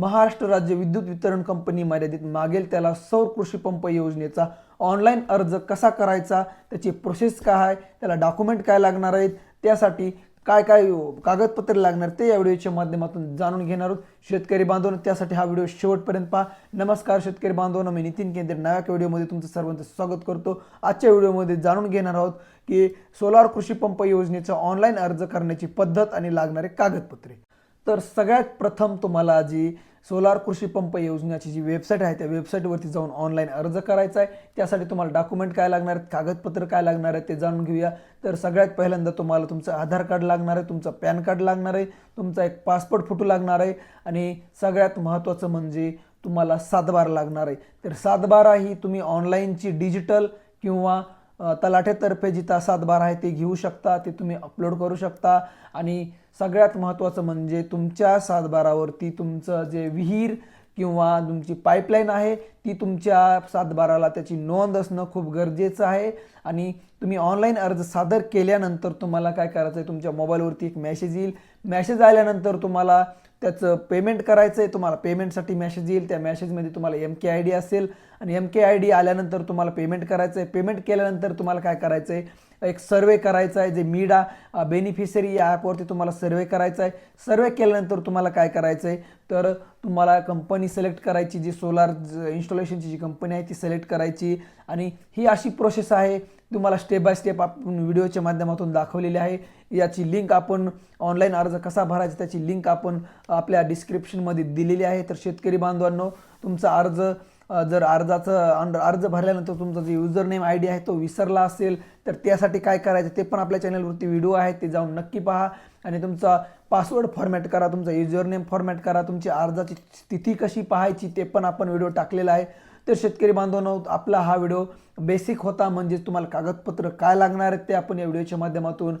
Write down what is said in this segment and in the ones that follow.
महाराष्ट्र राज्य विद्युत वितरण कंपनी मर्यादित मागेल त्याला सौर कृषी पंप योजनेचा ऑनलाईन अर्ज कसा करायचा? त्याची प्रोसेस काय आहे? त्याला डॉक्युमेंट काय लागणार आहेत? त्यासाठी काय काय कागदपत्रे लागणार ते या व्हिडिओच्या माध्यमातून जाणून घेणार आहोत. शेतकरी बांधवांनो त्यासाठी हा व्हिडिओ शेवटपर्यंत पहा. नमस्कार शेतकरी बांधवांनो मी नितीन केंद्रे. नव्या व्हिडिओमध्ये तुमचं सर्वांचं स्वागत करतो. आजच्या व्हिडिओमध्ये जाणून घेणार आहोत की सोलार कृषी पंप योजनेचा ऑनलाईन अर्ज करण्याची पद्धत आणि लागणारे कागदपत्रे. तर सगळ्यात प्रथम तुम्हाला जी सोलार कृषी पंप योजनेची जी वेबसाईट आहे त्या वेबसाईटवरती जाऊन ऑनलाईन अर्ज करायचा आहे. त्यासाठी तुम्हाला डॉक्युमेंट काय लागणार आहेत कागदपत्र काय लागणार आहे ते जाणून घेऊया. तर सगळ्यात पहिल्यांदा तुम्हाला तुमचं आधार कार्ड लागणार आहे तुमचं पॅन कार्ड लागणार आहे तुमचा एक पासपोर्ट फोटो लागणार आहे आणि सगळ्यात महत्त्वाचं म्हणजे तुम्हाला सातबारा लागणार आहे. तर सातबारा ही तुम्ही ऑनलाईनची डिजिटल किंवा अ, तलाठ्यातर्फे सातबार आहे ते घेऊ शकता ते तुम्ही अपलोड करू शकता. आणि सगळ्यात महत्त्वाचं म्हणजे तुमच्या सातबारावरती तुमचं जे विहीर किंवा तुमची पाईपलाईन आहे ती तुमच्या सातबाराला त्याची नोंद असणं खूप गरजेचं आहे. आणि तुम्ही ऑनलाईन अर्ज सादर केल्यानंतर तुम्हाला काय करायचं आहे तुमच्या मोबाईलवरती एक मॅसेज येईल. मॅसेज आल्यानंतर तुम्हाला त्याचं पेमेंट करायचं आहे तुम्हाला पेमेंटसाठी मॅसेज येईल. त्या मॅसेजमध्ये तुम्हाला एम के आय डी असेल. आणि एम के आय डी आल्यानंतर तुम्हाला पेमेंट करायचं आहे पेमेंट केल्यानंतर तुम्हाला काय करायचं आहे एक सर्वे करायचा आहे जे मीडा बेनिफिशरी या ॲपवरती तुम्हाला सर्वे करायचा आहे सर्वे केल्यानंतर तुम्हाला काय करायचं आहे तर तुम्हाला कंपनी सिलेक्ट करायची जी सोलार इन्स्टॉलेशनची जी कंपनी आहे ती सिलेक्ट करायची. आणि ही अशी प्रोसेस आहे तुम्हाला स्टेप बाय स्टेप आपण व्हिडिओच्या माध्यमातून दाखवलेली आहे. याची लिंक आपण ऑनलाईन अर्ज कसा भरायचा त्याची लिंक आपण आपल्या डिस्क्रिप्शनमध्ये दिलेली आहे. तर शेतकरी बांधवांनो तुमचा अर्ज जर अर्जाचं अंडर अर्ज भरल्यानंतर तुमचा जो युजर नेम आय डी आहे तो विसरला असेल तर त्यासाठी काय करायचं ते पण आपल्या चॅनलवरती व्हिडिओ आहेत ते जाऊन नक्की पहा. आणि तुमचा पासवर्ड फॉर्मॅट करा तुमचा युजर नेम फॉर्मॅट करा तुमची अर्जाची स्थिती कशी पाहायची ते पण आपण व्हिडिओ टाकलेला आहे. तर शेतकरी बांधवांनो आपला हा व्हिडिओ बेसिक होता म्हणजे तुम्हाला कागदपत्र काय लागणार आहेत ते आपण या व्हिडिओच्या माध्यमातून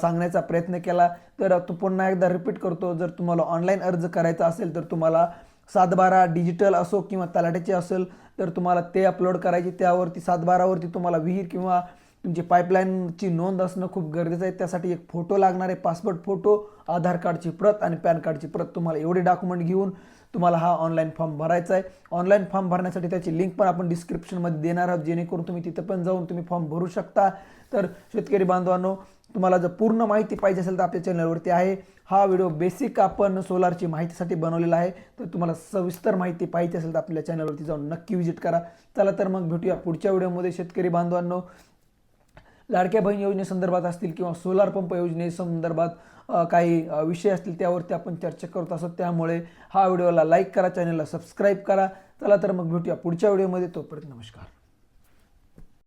सांगण्याचा प्रयत्न केला. तर तो पुन्हा एकदा रिपीट करतो जर तुम्हाला ऑनलाईन अर्ज करायचा असेल तर तुम्हाला सातबारा डिजिटल असो किंवा तलाट्याचे असेल तर तुम्हाला ते अपलोड करायचे. त्यावरती सातबारावरती तुम्हाला विहीर किंवा म्हणजे तुमची पाईपलाईनची नोंद असणं खूप गरजेचं आहे. त्यासाठी एक फोटो लागणार आहे पासपोर्ट फोटो आधार कार्डची प्रत आणि पॅन कार्डची प्रत. तुम्हाला एवढे डॉक्युमेंट घेऊन तुम्हाला हा ऑनलाईन फॉर्म भरायचा आहे. ऑनलाईन फॉर्म भरण्यासाठी त्याची लिंक पण आपण डिस्क्रिप्शनमध्ये देणार आहोत. जेणेकरून तुम्ही तिथं पण जाऊन तुम्ही फॉर्म भरू शकता. तर शेतकरी बांधवांनो तुम्हाला जर पूर्ण माहिती पाहिजे असेल तर आपल्या चॅनलवरती आहे. हा व्हिडिओ बेसिक आपण सोलारची माहितीसाठी बनवलेला आहे. तर तुम्हाला सविस्तर माहिती पाहिजे असेल तर आपल्या चॅनलवरती जाऊन नक्की व्हिजिट करा. चला तर मग भेटूया पुढच्या व्हिडिओमध्ये. शेतकरी बांधवांनो लाडक्या बहीण योजनेसंदर्भात असतील किंवा सोलार पंप योजनेसंदर्भात काही विषय असतील त्यावरती आपण चर्चा करत असतो. त्यामुळे हा व्हिडिओला लाईक करा चॅनलला सबस्क्राईब करा. चला तर मग भेटूया पुढच्या व्हिडिओमध्ये. तोपर्यंत नमस्कार.